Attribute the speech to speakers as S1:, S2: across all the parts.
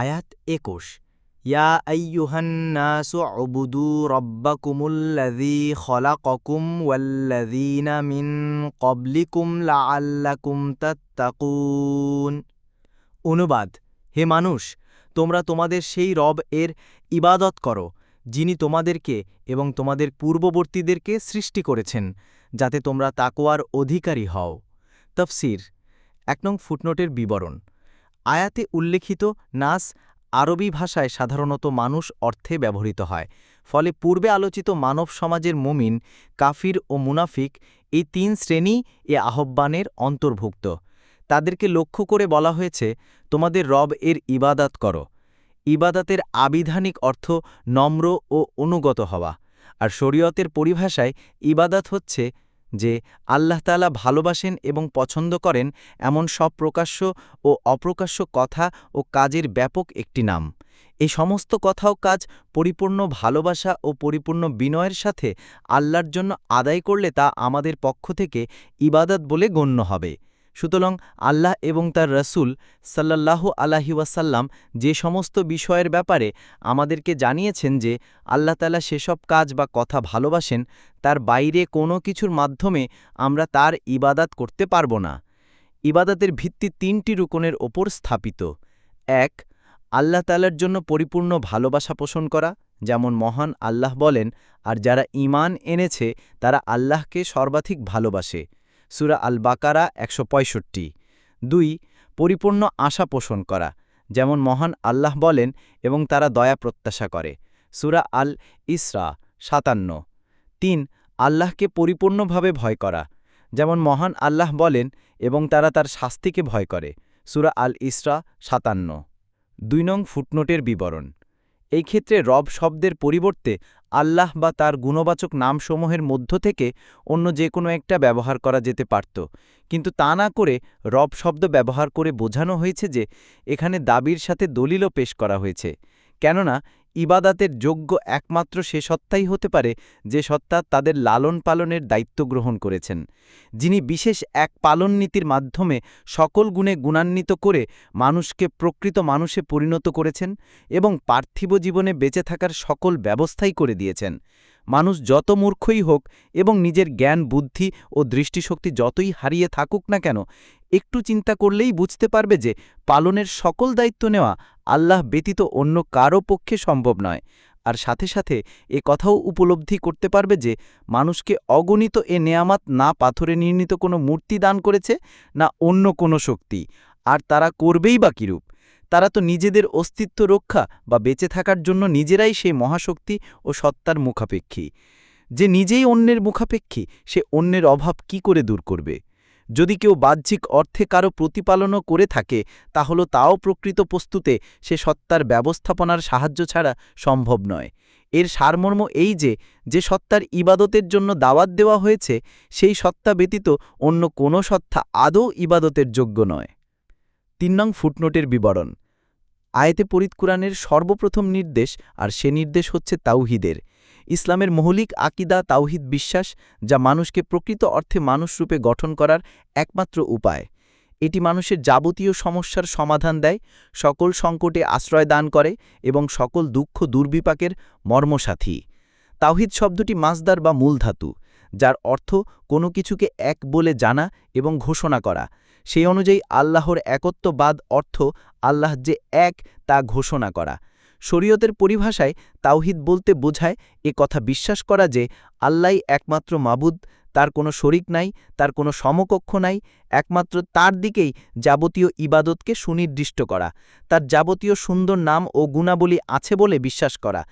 S1: আয়াত একুশ। ইয়া আইয়ুহান্নাসু উবুদু রব্বাকুমুল্লাযী খলাকাকুম ওয়াল্লাযীনা মিন ক্বাবলিকুম লাআল্লাকুম তাত্তাকুন। অনুবাদ, হে মানুষ, তোমরা তোমাদের সেই রব এর ইবাদত করো, যিনি তোমাদেরকে এবং তোমাদের পূর্ববর্তীদেরকে সৃষ্টি করেছেন, যাতে তোমরা তাকোয়ার অধিকারী হও। তফসির, এক নং ফুটনোটের বিবরণ। আয়াতে উল্লেখিত নাস আরবি ভাষায় সাধারণত মানুষ অর্থে ব্যবহৃত হয়, ফলে পূর্বে আলোচিত মানব সমাজের মুমিন, কাফির ও মুনাফিক এই তিন শ্রেণি এ আহ্বানের অন্তর্ভুক্ত। তাদেরকে লক্ষ্য করে বলা হয়েছে, তোমাদের রব এর ইবাদাত করো। ইবাদাতের আবিধানিক অর্থ নম্র ও অনুগত হওয়া। আর শরীয়তের পরিভাষায় ইবাদাত হচ্ছে যে আল্লাহ তালা ভালোবাসেন এবং পছন্দ করেন এমন সব প্রকাশ্য ও অপ্রকাশ্য কথা ও কাজের ব্যাপক একটি নাম। এই সমস্ত কথাও কাজ পরিপূর্ণ ভালোবাসা ও পরিপূর্ণ বিনয়ের সাথে আল্লাহর জন্য আদায় করলে তা আমাদের পক্ষ থেকে ইবাদত বলে গণ্য হবে। সুতরাং আল্লাহ এবং তার রসুল সাল্লাল্লাহু আলাহি ওয়াসাল্লাম যে সমস্ত বিষয়ের ব্যাপারে আমাদেরকে জানিয়েছেন যে আল্লাহ তালা সেসব কাজ বা কথা ভালোবাসেন, তার বাইরে কোনো কিছুর মাধ্যমে আমরা তার ইবাদাত করতে পারব না। ইবাদাতের ভিত্তি তিনটি রুকনের ওপর স্থাপিত। এক, আল্লাহ তালার জন্য পরিপূর্ণ ভালোবাসা পোষণ করা, যেমন মহান আল্লাহ বলেন, আর যারা ইমান এনেছে, তারা আল্লাহকে সর্বাধিক ভালোবাসে। সুরা আল বাকারা একশো দুই, পরিপূর্ণ আশা পোষণ করা, যেমন মহান আল্লাহ বলেন এবং তারা দয়া প্রত্যাশা করে। সুরা আল ইসরা সাতান্ন। তিন, আল্লাহকে পরিপূর্ণভাবে ভয় করা, যেমন মহান আল্লাহ বলেন এবং তারা তার শাস্তিকে ভয় করে। সুরা আল ইসরা সাতান্ন। দুই নং ফুটনোটের বিবরণ। এই ক্ষেত্রে রব শব্দের পরিবর্তে আল্লাহ বা তার গুণবাচক নামসমূহের মধ্য থেকে অন্য যে কোনো একটা ব্যবহার করা যেতে পারত। কিন্তু তা না করে রব শব্দ ব্যবহার করে বোঝানো হয়েছে যে, এখানে দাবির সাথে দলিলও পেশ করা হয়েছে। কেননা ইবাদাতের যোগ্য একমাত্র সে সত্তাই হতে পারে যে সত্তা তাদের লালন পালনের দায়িত্ব গ্রহণ করেছেন। যিনি বিশেষ এক পালন নীতির মাধ্যমে সকল গুণে গুণান্বিত করে মানুষকে প্রকৃত মানুষে পরিণত করেছেন এবং পার্থিব জীবনে বেঁচে থাকার সকল ব্যবস্থাই করে দিয়েছেন। মানুষ যত মূর্খই হোক এবং নিজের জ্ঞান, বুদ্ধি ও দৃষ্টিশক্তি যতই হারিয়ে থাকুক না কেন, একটু চিন্তা করলেই বুঝতে পারবে যে পালনের সকল দায়িত্ব নেওয়া আল্লাহ ব্যতীত অন্য কারও পক্ষে সম্ভব নয়। আর সাথে সাথে এ কথাও উপলব্ধি করতে পারবে যে মানুষকে অগণিত এ নেয়ামাত না পাথরে নির্মিত কোনো মূর্তি দান করেছে না অন্য কোনো শক্তি। আর তারা করবেই বা কিরূপ? তারা তো নিজেদের অস্তিত্ব রক্ষা বা বেঁচে থাকার জন্য নিজেরাই সেই মহাশক্তি ও সত্তার মুখাপেক্ষী। যে নিজেই অন্যের মুখাপেক্ষী, সে অন্যের অভাব কি করে দূর করবে? যদি কেউ বাহ্যিক অর্থে কারও প্রতিপালনও করে থাকে, তাহলে তাও প্রকৃত প্রস্তুতে সে সত্তার ব্যবস্থাপনার সাহায্য ছাড়া সম্ভব নয়। এর সারমর্ম এই যে যে সত্তার ইবাদতের জন্য দাওয়াত দেওয়া হয়েছে, সেই সত্তা ব্যতীত অন্য কোনো সত্তা আদৌ ইবাদতের যোগ্য নয়। তিন নং ফুটনোটের বিবরণ। আয়েতে পরিত কুরআনের সর্বপ্রথম নির্দেশ আর সে নির্দেশ হচ্ছে তাওহিদের। ইসলামের মৌলিক আকিদা তাওহিদ বিশ্বাস, যা মানুষকে প্রকৃত অর্থে মানুষরূপে গঠন করার একমাত্র উপায়। এটি মানুষের যাবতীয় সমস্যার সমাধান দেয়, সকল সংকটে আশ্রয় দান করে এবং সকল দুঃখ দুর্বিপাকের মর্মসাথী। তাওহিদ শব্দটি মাসদার বা মূলধাতু, যার অর্থ কোনো কিছুকে এক বলে জানা এবং ঘোষণা করা। সেই অনুযায়ী আল্লাহর একত্ববাদ অর্থ আল্লাহ যে এক তা ঘোষণা করা। শরীয়তের পরিভাষায় তাওহিদ বলতে বোঝায় এ কথা বিশ্বাস করা যে আল্লাহ একমাত্র মাবুদ, তার কোনো শরিক নাই, তার কোনো সমকক্ষ নাই, একমাত্র তার দিকেই যাবতীয় ইবাদতকে সুনির্দিষ্ট করা। তার যাবতীয় সুন্দর নাম ও গুণাবলী আছে বলে বিশ্বাস করা।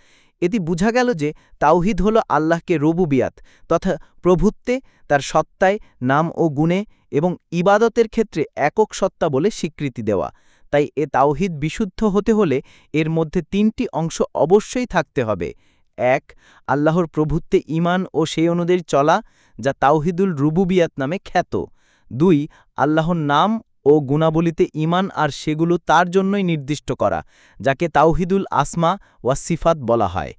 S1: এটি বুঝা গেল যে তাওহিদ হল আল্লাহকে রবুবিয়াত তথা প্রভুত্বে, তার সত্তায়, নাম ও গুণে এবং ইবাদতের ক্ষেত্রে একক সত্তা বলে স্বীকৃতি দেওয়া। তাই এ তাওহিদ বিশুদ্ধ হতে হলে এর মধ্যে তিনটি অংশ অবশ্যই থাকতে হবে। এক, আল্লাহর প্রভুত্বে ইমান ও সেই অনুযায়ী চলা, যা তাওহিদুল রুবুবিয়াত নামে খ্যাত। দুই, আল্লাহর নাম ও গুণাবলিতে ইমান আর সেগুলো তার জন্যই নির্দিষ্ট করা, যাকে তাওহিদুল আসমা ওয়া সিফাত বলা হয়।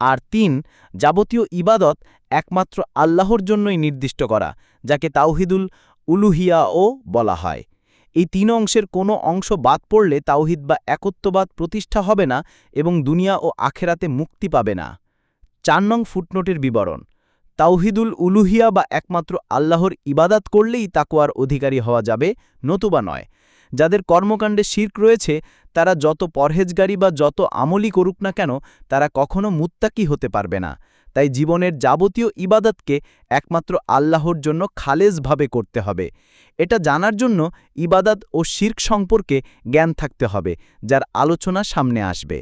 S1: আর তিন, যাবতীয় ইবাদত একমাত্র আল্লাহর জন্যই নির্দিষ্ট করা, যাকে তাওহিদুল উলুহিয়াও বলা হয়।
S2: এই তিন অংশের কোনো অংশ বাদ পড়লে তাওহিদ বা একত্ববাদ প্রতিষ্ঠা হবে না এবং দুনিয়া ও আখেরাতে মুক্তি পাবে না। চার নং ফুটনোটের বিবরণ। তাওহিদুল উলুহিয়া বা একমাত্র আল্লাহর ইবাদাত করলেই তাকোয়ার অধিকারী হওয়া যাবে, নতুবা নয়। যাদের কর্মকাণ্ডে শির্ক রয়েছে, তারা যত পরহেজগারি বা যত আমলি করুক না কেন, তারা কখনো মুত্তাকি হতে পারবে না। তাই জীবনের যাবতীয় ইবাদতকে একমাত্র আল্লাহর জন্য খালেজভাবে করতে হবে। এটা জানার জন্য ইবাদত ও শির্ক সম্পর্কে জ্ঞান থাকতে হবে, যার আলোচনা সামনে আসবে।